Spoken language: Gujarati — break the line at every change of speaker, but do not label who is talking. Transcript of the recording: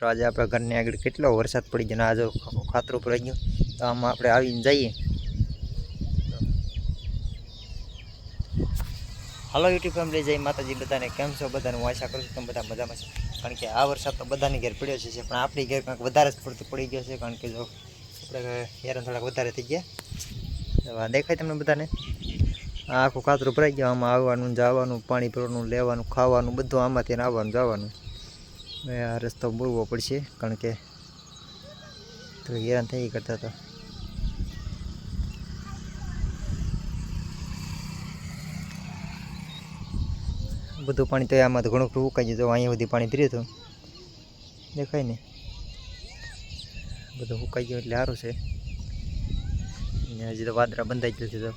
તો આજે આપણા ઘરની આગળ કેટલો વરસાદ પડી ગયો આજે ખાતરું પડી ગયું, તો આમાં આપણે આવીને જઈએ. હાલો યુટ્યુબ ફેમિલી જય માતાજી બધાને. કેમ છો બધાને? હું આશા કરું છું તમે બધા મજામાં છે. કારણ કે આ વરસાદ તો બધાની ઘેર પડ્યો છે પણ આપણી ઘેર કંઈક વધારે જ પડતું પડી ગયો છે. કારણ કે જો આપણે હેરાન થોડાક વધારે થઈ ગયા. દેખાય તમને બધાને? આખું ખાતરું ભરાઈ ગયું, આમાં આવવાનું, જવાનું, પાણી ભરવાનું, લેવાનું, ખાવાનું, બધું આમાંથી આવવાનું, જવાનું. હવે આ રસ્તો બોલવો પડશે, કારણ કે તો હેરાન થઈ કરતા હતા. બધું પાણી તો આમાં તો ઘણું ખરું ઉકાઈ ગયું. તો અહીંયા સુધી પાણી ભર્યું હતું, દેખાય ને બધું સુકાઈ ગયું એટલે સારું છે. હજી તો વાદરા બંધાઈ ગયું છે તો.